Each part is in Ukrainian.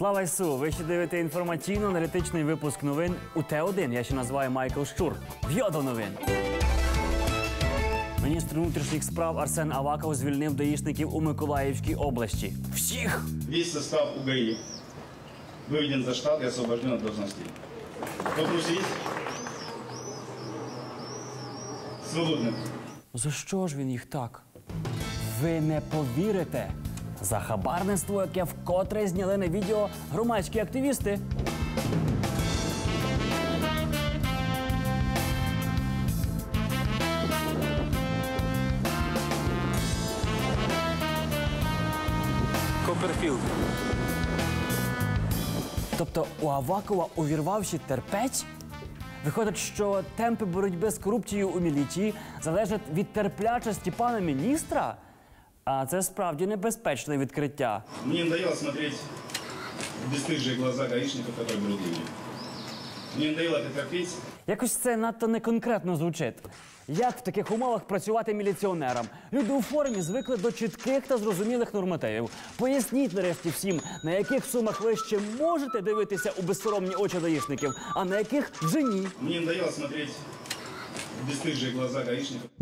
Слава Ісу! Ви ще дивите інформаційно-аналітичний випуск новин у Т1. Я ще називаю Майкл Щур. В'йодо новин. Міністр внутрішніх справ Арсен Аваков звільнив даїшників у Миколаївській області. Всіх! Весь состав УГАИ выведен за штат и освобожден от должностей. Вопросы есть? Свободны. За що ж він їх так? Ви не повірите. За хабарництво, яке вкотре зняли на відео громадські активісти. Копперфілд. Тобто у Авакова увірвавши терпець? Виходить, що темпи боротьби з корупцією у міліції залежать від терплячості пана міністра? А це справді небезпечне відкриття. Мне надоело смотреть в бесстыжие глаза гаишников, которые берут деньги. Мне надоело это терпеть. Якось це надто неконкретно звучить. Як в таких умовах працювати міліціонерам? Люди у формі звикли до чітких та зрозумілих нормативів. Поясніть нарешті всім, на яких сумах ви ще можете дивитися у безсоромні очі даїшників, а на яких вже ні. Мне надоело смотреть в бесстыжие глаза гаишников.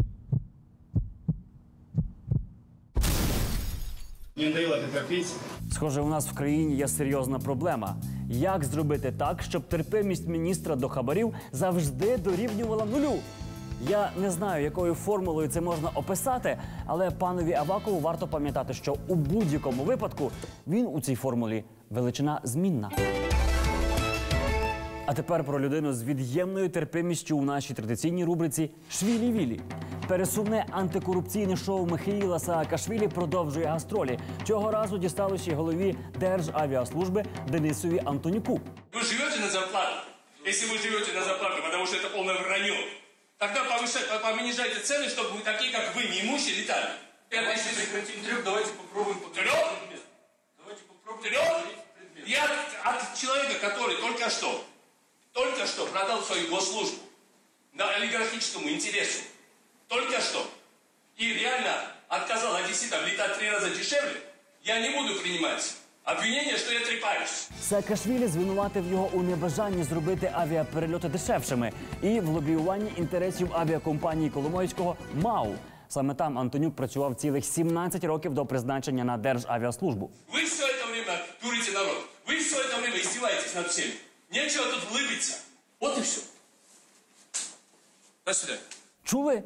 Мне надоело это терпеть. Схоже, у нас в країні є серйозна проблема. Як зробити так, щоб терпимість міністра до хабарів завжди дорівнювала нулю? Я не знаю, якою формулою це можна описати, але панові Авакову варто пам'ятати, що у будь-якому випадку він у цій формулі величина змінна. А тепер про людину з від'ємною терпимістю у нашій традиційній рубриці Швілі Вілі. Пересувне антикорупційне шоу Михаїла Саакашвілі продовжує гастролі. Цього разу дісталося й голові Державіаслужби Денисові Антонюку. Вы живете на зарплату? Если вы живете на зарплату, потому что это полное вранье, тогда повышайте, понижайте цены, чтобы вы такие, как вы, неимущие, летали. Давайте Пятый прекратим треп, давайте попробуем Трех? Давайте попробуем Трех? Я от, от человека, который только что, только что продал свою госслужбу на олигархическому интересу, только что, и реально отказал одесситам летать три раза дешевле, я не буду принимать обвинение, что я трепаюсь. Саакашвілі звинуватив його у небажанні зробити авіаперельоти дешевшими і в лобіюванні інтересів авіакомпанії Коломойського МАУ. Саме там Антонюк працював цілих 17 років до призначення на Державіаслужбу. Вы все это время дурите народ. Вы все это время издеваетесь над всеми. Нечего тут улыбиться. Вот и все. До свидания. Чули?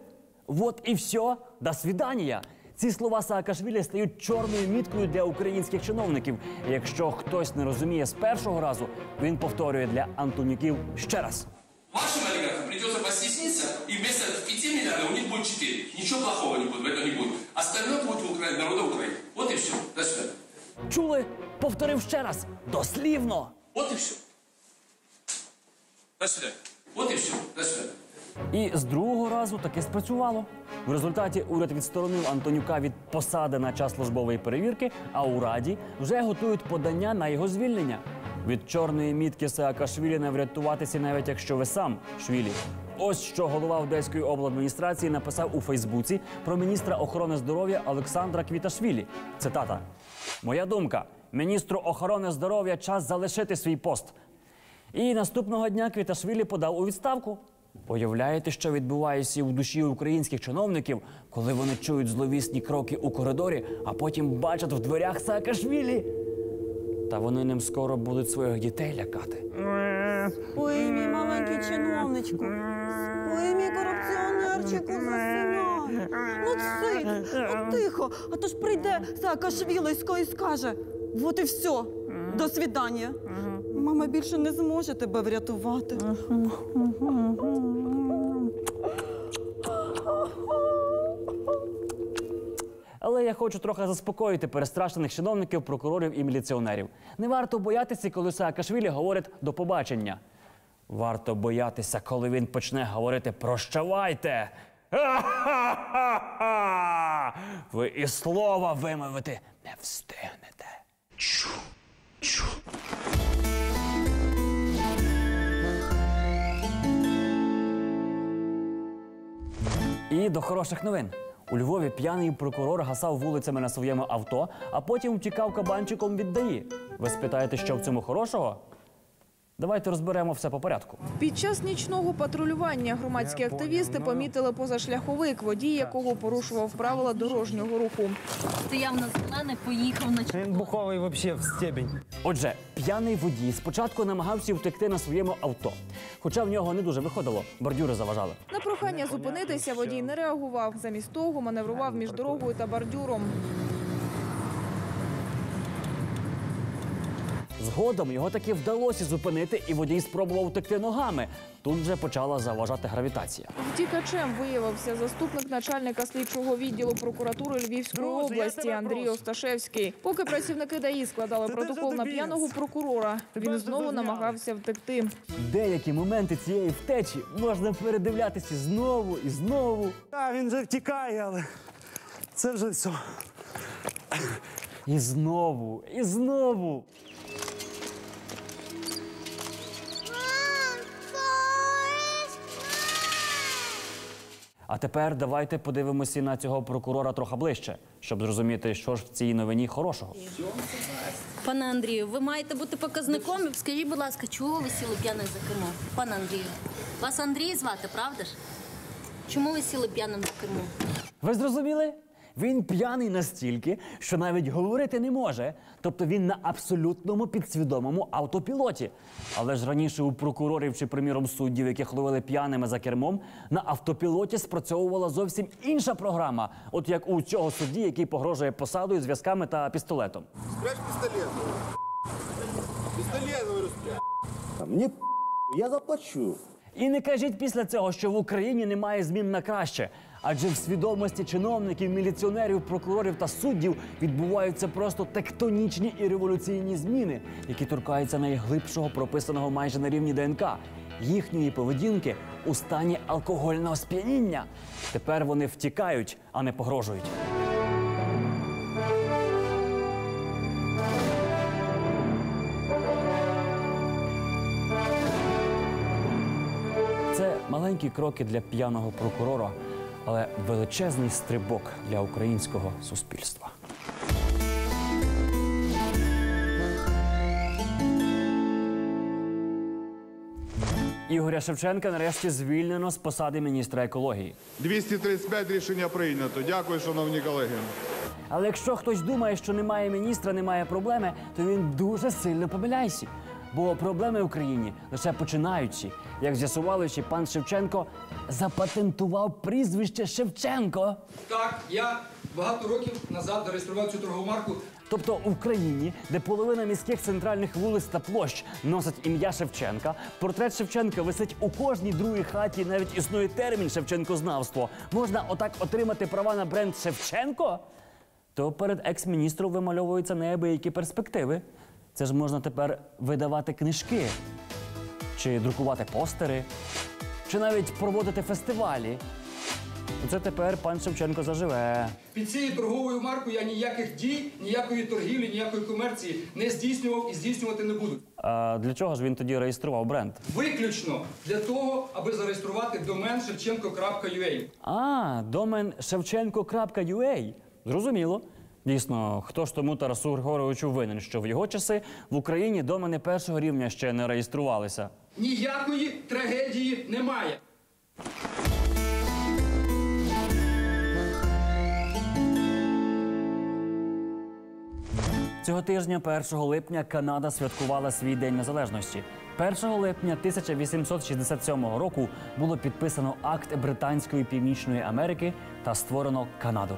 Вот і все. До свидання. Ці слова Саакашвілі стають чорною міткою для українських чиновників. І Якщо хтось не розуміє з першого разу, він повторює для Антонюків ще раз. Вашим олигархам придется постесниться, и вместо 5 миллиардов у них будет 4. Ничего плохого не будет, в этом не будет. Остальное будет у Украины, народа Украины. Вот и все. До свидания. Чули? Повторив ще раз. Дослівно. Вот и все. До свидания. Вот и все. До свидания. І з другого разу таки спрацювало. В результаті уряд відсторонив Антонюка від посади на час службової перевірки, а у раді вже готують подання на його звільнення. Від чорної мітки Саакашвілі не врятуватися, навіть якщо ви сам Швілі. Ось що голова Одеської обладміністрації написав у Фейсбуці про міністра охорони здоров'я Олександра Квіташвілі. Цитата: Моя думка: міністру охорони здоров'я час залишити свій пост. І наступного дня Квіташвілі подав у відставку. Уявляєте, що відбувається у душі українських чиновників, коли вони чують зловісні кроки у коридорі, а потім бачать в дверях Саакашвілі? Та вони ним скоро будуть своїх дітей лякати. Ой, мій маленький чиновничку. Ой, мій корупціонерчику, засинай. Ну цить, ну тихо, а то ж прийде Саакашвілисько і скаже, от і все, до свідання. Мама більше не зможе тебе врятувати. Але я хочу трохи заспокоїти перестрашених чиновників, прокурорів і міліціонерів. Не варто боятися, коли Саакашвілі говорить до побачення. Варто боятися, коли він почне говорити прощавайте. Ви і слова вимовити не встигнете. І до хороших новин. У Львові п'яний прокурор гасав вулицями на своєму авто, а потім втікав кабанчиком від ДАІ. Ви спитаєте, що в цьому хорошого? Давайте розберемо все по порядку. Під час нічного патрулювання громадські активісти помітили позашляховик, водій якого порушував правила дорожнього руху. Стояв на зелене, поїхав на Він буховий взагалі в стебень. Отже, п'яний водій спочатку намагався втекти на своєму авто, хоча в нього не дуже виходило, бордюри заважали. На прохання зупинитися водій не реагував. Замість того маневрував між дорогою та бордюром. Згодом його таки вдалося зупинити, і водій спробував втекти ногами. Тут вже почала заважати гравітація. Втікачем виявився заступник начальника слідчого відділу прокуратури Львівської області Андрій. Осташевський. Поки працівники ДАІ складали протокол на п'яного прокурора, він знову намагався втекти. Деякі моменти цієї втечі можна передивлятися знову і знову. А він вже втікає, але це вже все. І знову, і знову. А тепер давайте подивимося на цього прокурора трохи ближче, щоб зрозуміти, що ж в цій новині хорошого. Пане Андрію, ви маєте бути показником. Скажіть, будь ласка, чого ви сіли п'яним за кермо? Пане Андрію, вас Андрій звати, правда ж? Чому ви сіли п'яним за кермо? Ви зрозуміли? Він п'яний настільки, що навіть говорити не може. Тобто він на абсолютному підсвідомому автопілоті. Але ж раніше у прокурорів чи, приміром, суддів, яких ловили п'яними за кермом, на автопілоті спрацьовувала зовсім інша програма, от як у цього судді, який погрожує посадою, зв'язками та пістолетом. Спрячь пистолет. Пистолет, говорю, спрячь. Мне я заплачу. І не кажіть після цього, що в Україні немає змін на краще. Адже в свідомості чиновників, міліціонерів, прокурорів та суддів відбуваються просто тектонічні і революційні зміни, які торкаються найглибшого прописаного майже на рівні ДНК їхньої поведінки у стані алкогольного сп'яніння. Тепер вони втікають, а не погрожують. Це маленькі кроки для п'яного прокурора, але величезний стрибок для українського суспільства. Ігоря Шевченка нарешті звільнено з посади міністра екології. 235 рішення прийнято. Дякую, шановні колеги. Але якщо хтось думає, що немає міністра, немає проблеми, то він дуже сильно помиляється. Бо проблеми в Україні лише починаються. Як з'ясувалося, пан Шевченко запатентував прізвище Шевченко. Так, я багато років назад зареєстрував цю торгову марку. Тобто в Україні, де половина міських центральних вулиць та площ носить ім'я Шевченка, портрет Шевченка висить у кожній другій хаті. Навіть існує термін Шевченкознавство. Можна отак отримати права на бренд Шевченко. То перед екс-міністром вимальовуються неабиякі перспективи. Це ж можна тепер видавати книжки, чи друкувати постери, чи навіть проводити фестивалі. Оце тепер пан Шевченко заживе. Під цією торговою маркою я ніяких дій, ніякої торгівлі, ніякої комерції не здійснював і здійснювати не буду. А для чого ж він тоді реєстрував бренд? Виключно для того, аби зареєструвати домен шевченко.ua. А, домен Шевченко.ua. Зрозуміло. Дійсно, хто ж тому Тарасу Григоровичу винен, що в його часи в Україні домени першого рівня ще не реєструвалися. Ніякої трагедії немає. Цього тижня, 1 липня, Канада святкувала свій День Незалежності. 1 липня 1867 року було підписано акт Британської Північної Америки та створено Канаду.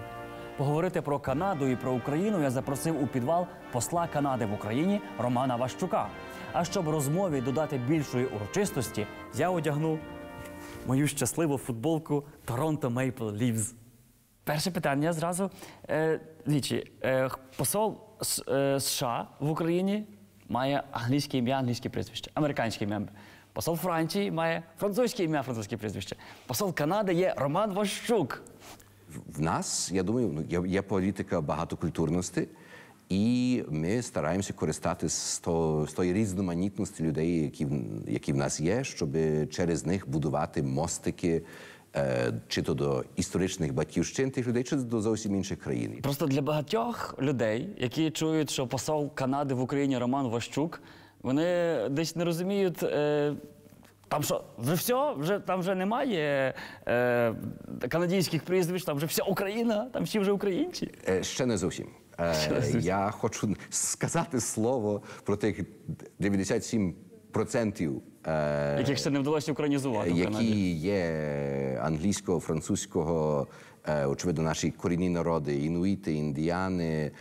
Поговорити про Канаду і про Україну я запросив у підвал посла Канади в Україні Романа Ващука. А щоб розмові додати більшої урочистості, я одягнув мою щасливу футболку Торонто Мейпл Лівз. Перше питання зразу. Е, Лічі, е, посол е, США в Україні має англійське ім'я, англійське прізвище, американське ім'я. Посол Франції має французьке ім'я, французьке прізвище. Посол Канади є Роман Ващук. В нас, я думаю, ну, є, є політика багатокультурності, і ми стараємося користатися з, тої різноманітності людей, які, які в нас є, щоб через них будувати мостики е, чи то до історичних батьківщин тих людей, чи до зовсім інших країн. Просто для багатьох людей, які чують, що посол Канади в Україні Роман Ващук, вони десь не розуміють. Е, там що, вже все, вже там вже немає е, канадійських прізвищ, там вже вся Україна, там всі вже українці. Е, Ще не зовсім. Е, Я хочу сказати слово про тих 97%, е, Яких ще не вдалося українізувати в Канаді. які є англійського, французького, е, очевидно, наші корінні народи, інуїти, індіани,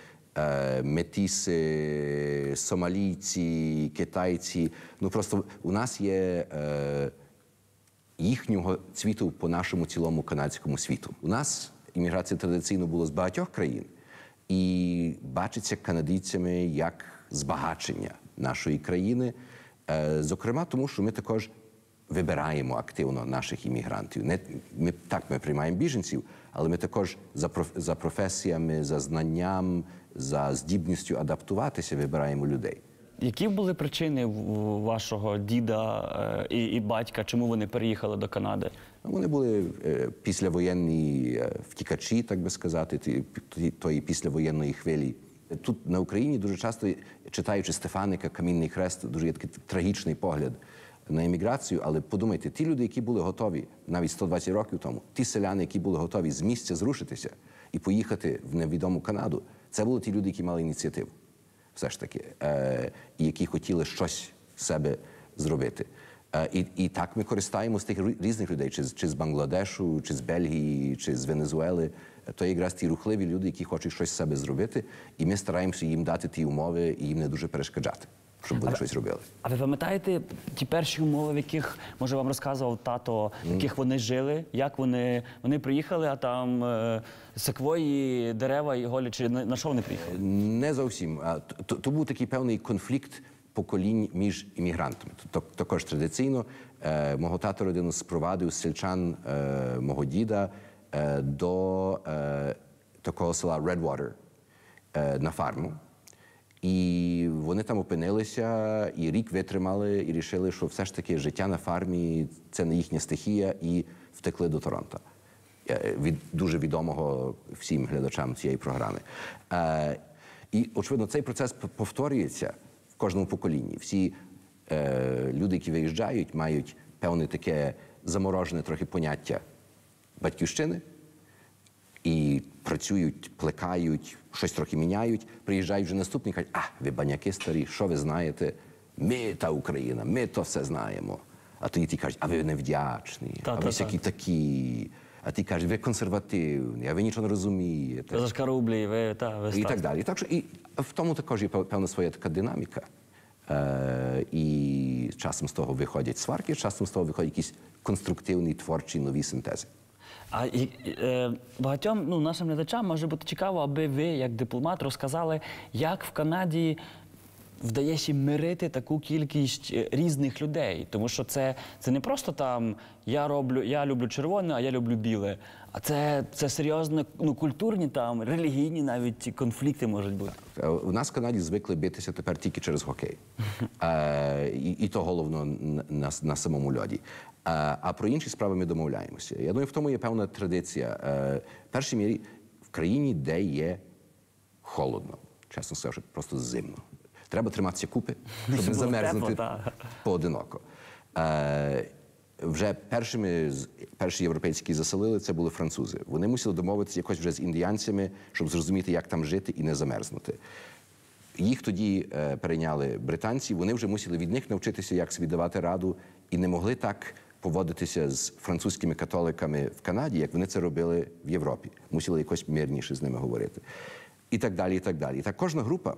метіси, сомалійці, китайці. Ну просто у нас є. е, їхнього цвіту по нашому цілому канадському світу. У нас імміграція традиційно була з багатьох країн і бачиться канадійцями як збагачення нашої країни. Е, Зокрема, тому що ми також вибираємо активно наших іммігрантів. Не ми так ми приймаємо біженців, але ми також за проф, за професіями, за знанням, за здібністю адаптуватися вибираємо людей. Які були причини вашого діда е, і, і батька, чому вони переїхали до Канади? Ну, Вони були е, післявоєнні е, втікачі, так би сказати, тої післявоєнної хвилі. Тут на Україні дуже часто, читаючи Стефаника, Камінний хрест, дуже є такий трагічний погляд на еміграцію. Але подумайте, ті люди, які були готові навіть 120 років тому, ті селяни, які були готові з місця зрушитися і поїхати в невідому Канаду, це були ті люди, які мали ініціативу все ж таки, е, і які хотіли щось себе зробити. Е, і, і так ми користаємося тих різних людей, чи, чи з Бангладешу, чи з Бельгії, чи з Венезуели. Е, То якраз ті рухливі люди, які хочуть щось з себе зробити, і ми стараємося їм дати ті умови і їм не дуже перешкоджати, щоб вони щось робили. А ви пам'ятаєте ті перші умови, в яких може вам розказував тато, в яких вони жили? Як вони, вони приїхали, а там е, секвої, дерева і голі, чи на, що вони приїхали? Не зовсім. А То, то був такий певний конфлікт поколінь між іммігрантами. То- то- Також традиційно е, мого тата родину спровадив з сельчан е, мого діда е, до е, такого села Redwater е, на фарму. І вони там опинилися, і рік витримали, і рішили, що все ж таки життя на фармі це не їхня стихія, і втекли до Торонто. Е, Від дуже відомого всім глядачам цієї програми. Е, і, очевидно, цей процес повторюється в кожному поколінні. Всі е, люди, які виїжджають, мають певне таке заморожене трохи поняття батьківщини і працюють, плекають, щось трохи міняють. Приїжджають вже наступні кажуть, а, ви баняки старі, що ви знаєте? Ми та Україна, ми то все знаємо. А тоді ті кажуть, а ви невдячні, а Та-та-та. ви всякі такі. А ти кажеш, ви консервативні, а ви нічого не розумієте. Ви зашкарублі, ви та ви І так далі. Так що і в тому також є певна своя така динаміка. Е, і часом з того виходять сварки, часом з того виходять якісь конструктивні, творчі нові синтези. А і, е, багатьом ну, нашим глядачам може бути цікаво, аби ви, як дипломат, розказали, як в Канаді вдається мирити таку кількість е, різних людей. Тому що це, це не просто там я роблю, я люблю червоне, а я люблю біле. А це, це серйозно ну, культурні там, релігійні навіть конфлікти можуть бути. Е, У нас в Канаді звикли битися тепер тільки через хокей. Е, і, і то головно на, на самому льоді. А про інші справи ми домовляємося. Я думаю, в тому є певна традиція. Е, в першій мірі в країні, де є холодно, чесно скажу, просто зимно. Треба триматися купи, щоб не замерзнути поодиноко. Е, вже першими перші європейські заселили це були французи. Вони мусили домовитися якось вже з індіанцями, щоб зрозуміти, як там жити і не замерзнути. Їх тоді е, перейняли британці. Вони вже мусили від них навчитися, як собі давати раду, і не могли так поводитися з французькими католиками в Канаді, як вони це робили в Європі. Мусили якось мирніше з ними говорити. І так далі. І так далі. І так кожна група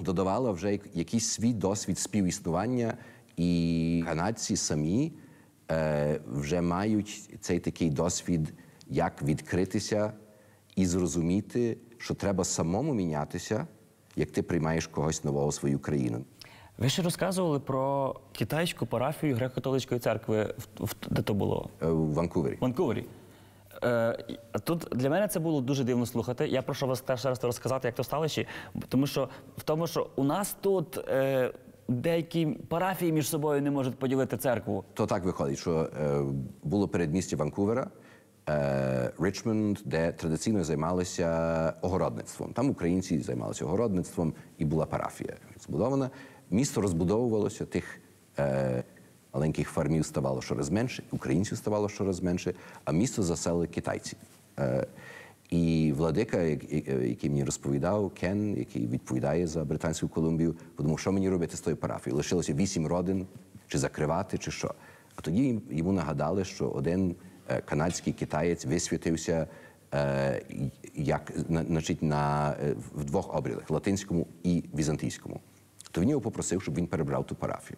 додавала вже якийсь свій досвід співіснування, і канадці самі е, вже мають цей такий досвід, як відкритися і зрозуміти, що треба самому мінятися, як ти приймаєш когось нового в свою країну. Ви ще розказували про китайську парафію греко-католицької церкви. Де то було? Е, В Ванкувері. В Ванкувері. Е, тут для мене це було дуже дивно слухати. Я прошу вас теж зараз розказати, як то сталося. Тому що в тому, що у нас тут е, деякі парафії між собою не можуть поділити церкву. То так виходить, що е, було передмістя Ванкувера, е, Річмонд, де традиційно займалися огородництвом. Там українці займалися огородництвом і була парафія збудована. Місто розбудовувалося, тих е, маленьких фармів ставало щораз менше, українців ставало щораз менше, а місто заселили китайці. Е, і владика, як- який мені розповідав, Кен, який відповідає за Британську Колумбію, подумав, що мені робити з тою парафією. Лишилося вісім родин, чи закривати, чи що. А тоді йому нагадали, що один е, канадський китаєць висвітився е, як, на- значить, на, е, в двох обрядах латинському і візантійському. То він його попросив, щоб він перебрав ту парафію.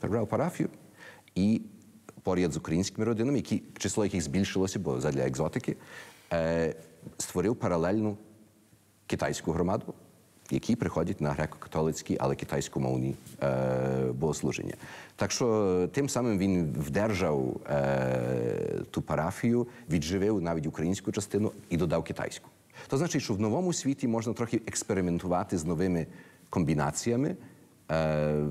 Перебрав парафію і поряд з українськими родинами, які, число яких збільшилося, бо задля екзотики, е, створив паралельну китайську громаду, які приходять на греко-католицькі, але китайськомовні е, богослуження. Так що тим самим він вдержав е, ту парафію, відживив навіть українську частину і додав китайську. То значить, що в новому світі можна трохи експериментувати з новими комбінаціями. Е,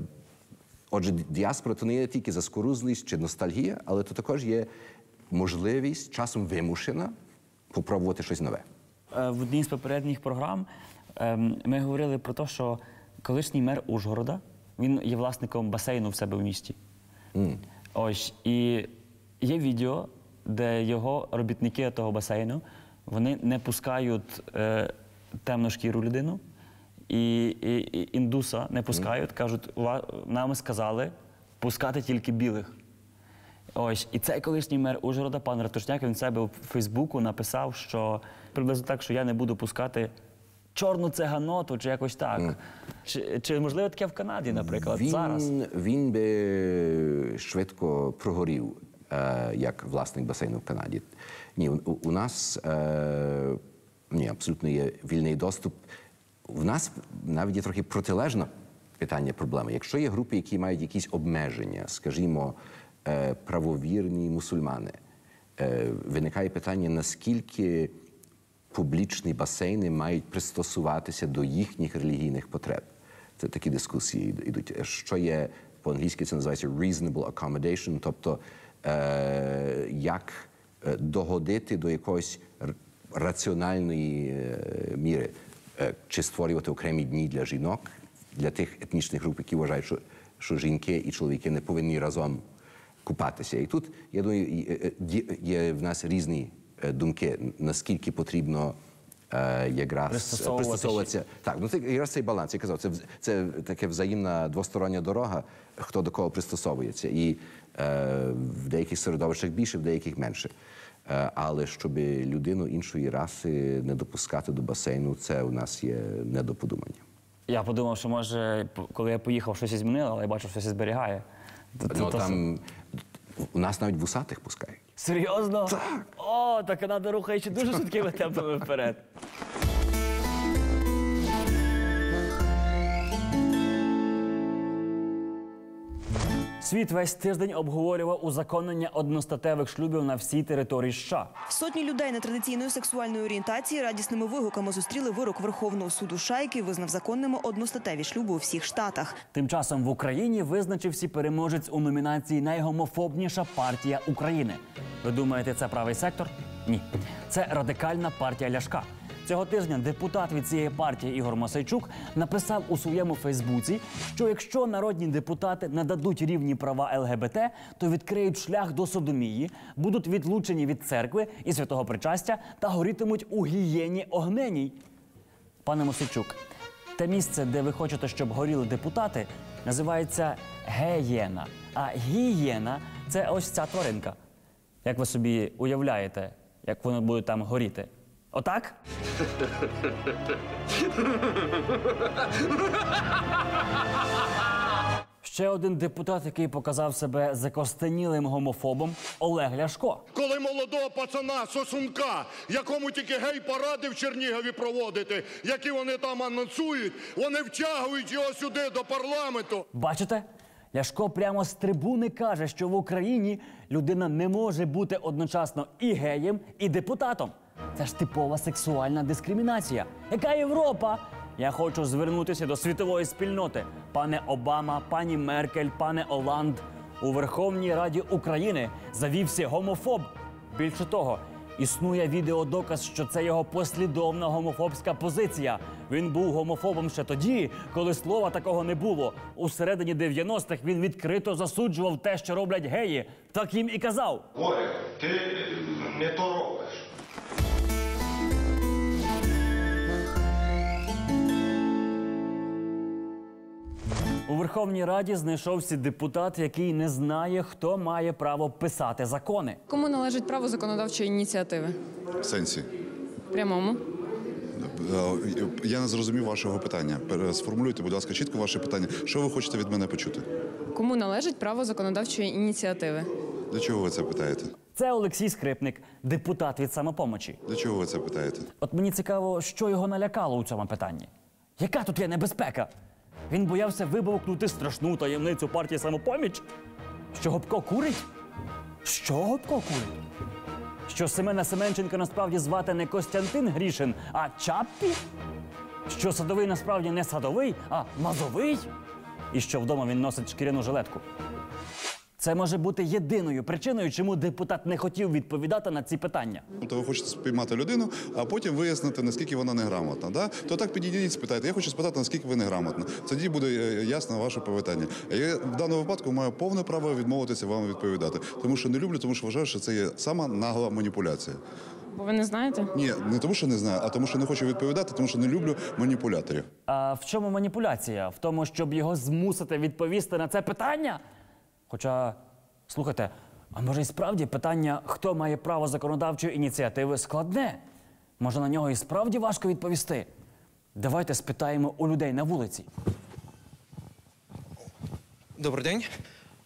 Отже, діаспора то не є тільки заскорузлість чи ностальгія, але то також є можливість часом вимушена попробувати щось нове. Е, В одній з попередніх програм ем, ми говорили про те, що колишній мер Ужгорода він є власником басейну в себе в місті. Ось і є відео, де його робітники того басейну вони не пускають е, темношкіру людину і, і, і індуса не пускають. Кажуть, нам сказали пускати тільки білих. Ось, і цей колишній мер Ужгорода, пан Ратушняк, він в себе у Фейсбуку написав, що приблизно так, що я не буду пускати чорну циганоту чи якось так. Чи, чи можливо таке в Канаді, наприклад, він, зараз? Він би швидко прогорів е, як власник басейну в Канаді. Ні, у, у нас е, ні, абсолютно є вільний доступ. В нас навіть є трохи протилежне питання проблеми. Якщо є групи, які мають якісь обмеження, скажімо, е, правовірні мусульмани, е, виникає питання, наскільки публічні басейни мають пристосуватися до їхніх релігійних потреб. Це такі дискусії йдуть. Що є по-англійськи це називається reasonable accommodation, тобто е, як е, догодити до якоїсь раціональної міри, чи створювати окремі дні для жінок, для тих етнічних груп, які вважають, що, що жінки і чоловіки не повинні разом купатися. І тут, я думаю, є, в нас різні думки, наскільки потрібно якраз Пристосовуватися. Так, ну це якраз цей баланс. Я казав, це, це таке взаємна двостороння дорога, хто до кого пристосовується. І е, в деяких середовищах більше, в деяких менше. Е, але щоб людину іншої раси не допускати до басейну, це у нас є недоподумання. Я подумав, що може, коли я поїхав, щось змінило, але я бачу, що щось зберігає. То- Ну, то- там, у нас навіть вусатих пускають. Серйозно? Так. О, так Канада рухаючи дуже швидкими темпами вперед. Світ весь тиждень обговорював узаконення одностатевих шлюбів на всій території США. Сотні людей нетрадиційної сексуальної орієнтації радісними вигуками зустріли вирок Верховного суду Шайки, визнав законними одностатеві шлюби у всіх штатах. Тим часом в Україні визначився переможець у номінації Найгомофобніша партія України. Ви думаєте, це правий сектор? Ні, це радикальна партія Ляшка. Цього тижня депутат від цієї партії Ігор Мосейчук написав у своєму Фейсбуці, що якщо народні депутати нададуть рівні права ЛГБТ, то відкриють шлях до содомії, будуть відлучені від церкви і святого причастя та горітимуть у гієні огненій. Пане Мосичук, те місце, де ви хочете, щоб горіли депутати, називається геєна. А гієна це ось ця тваринка. Як ви собі уявляєте, як вони будуть там горіти? Отак? Ще один депутат, який показав себе закостенілим гомофобом, Олег Ляшко. Коли молодого пацана сосунка, якому тільки гей-паради в Чернігові проводити, які вони там анонсують, вони втягують його сюди до парламенту. Бачите? Ляшко прямо з трибуни каже, що в Україні людина не може бути одночасно і геєм, і депутатом. Це ж типова сексуальна дискримінація. Яка Європа? Я хочу звернутися до світової спільноти. Пане Обама, пані Меркель, пане Оланд. У Верховній Раді України завівся гомофоб. Більше того, існує відеодоказ, що це його послідовна гомофобська позиція. Він був гомофобом ще тоді, коли слова такого не було. У середині 90-х він відкрито засуджував те, що роблять геї. Так їм і казав. Ой, ти не то робиш. У Верховній Раді знайшовся депутат, який не знає, хто має право писати закони. Кому належить право законодавчої ініціативи? В сенсі. Прямому. Е, Я не зрозумів вашого питання. Сформулюйте, будь ласка, чітко ваше питання. Що ви хочете від мене почути? Кому належить право законодавчої ініціативи? Для чого ви це питаєте? Це Олексій Скрипник, депутат від самопомочі. Для чого ви це питаєте? От мені цікаво, що його налякало у цьому питанні. Яка тут є небезпека? Він боявся вибовкнути страшну таємницю партії самопоміч? Що Гопко курить? Що Гопко курить? Що Семена Семенченка насправді звати не Костянтин Грішин, а Чаппі? Що садовий насправді не садовий, а мазовий? І що вдома він носить шкіряну жилетку? Це може бути єдиною причиною, чому депутат не хотів відповідати на ці питання. То ви хочете спіймати людину, а потім вияснити, наскільки вона неграмотна. Да? То так підійдіть, спитайте. Я хочу спитати, наскільки ви неграмотна. Тоді буде е, ясно ваше повітання. Я в даному випадку маю повне право відмовитися вам відповідати, тому що не люблю, тому що вважаю, що це є сама нагла маніпуляція. Бо ви не знаєте? Ні, не тому, що не знаю, а тому, що не хочу відповідати, тому що не люблю маніпуляторів. А в чому маніпуляція? В тому, щоб його змусити відповісти на це питання? Хоча, слухайте, а може і справді питання, хто має право законодавчої ініціативи, складне? Може, на нього і справді важко відповісти? Давайте спитаємо у людей на вулиці. Добрий день.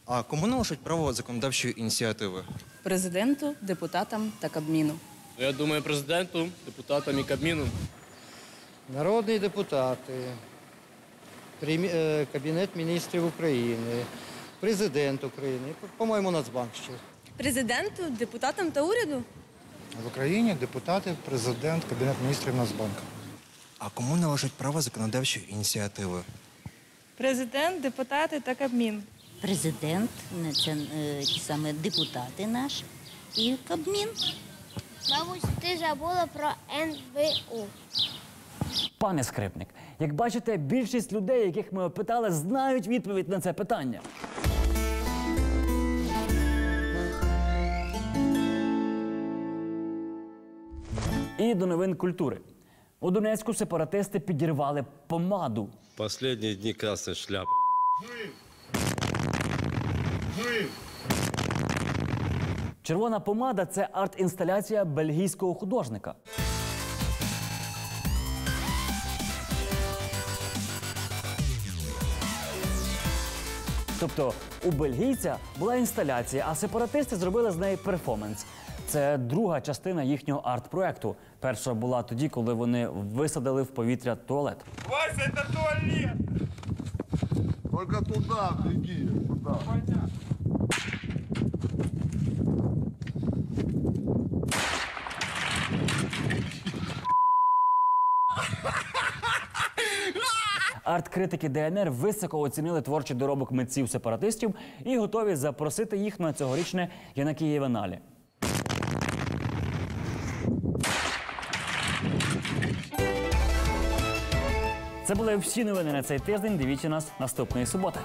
А кому належить право законодавчої ініціативи? Президенту, депутатам та Кабміну. Я думаю, президенту, депутатам і Кабміну. Народні депутати, е, Кабінет міністрів України, президент України, по-моєму, Нацбанк ще. Президенту, депутатам та уряду? В Україні депутати, президент, Кабінет міністрів Нацбанк. А кому належить право законодавчої ініціативи? Президент, депутати та Кабмін. Президент, не це е, ті саме депутати наші і Кабмін. Мабуть, ти забула про НБУ. Пане скрипник, як бачите, більшість людей, яких ми опитали, знають відповідь на це питання. І до новин культури. У Донецьку сепаратисти підірвали помаду. Последние дни красной шляпы. Червона помада це арт-інсталяція бельгійського художника. Тобто у бельгійця була інсталяція, а сепаратисти зробили з неї перформанс. Це друга частина їхнього арт-проекту. Перша була тоді, коли вони висадили в повітря туалет. Вася, это туалет! Только туда, беги, туда. Арт-критики ДНР високо оцінили творчий доробок митців сепаратистів і готові запросити їх на цьогорічне Янакієвеналі. Були всі новини на цей тиждень. Дивіться нас наступної суботи.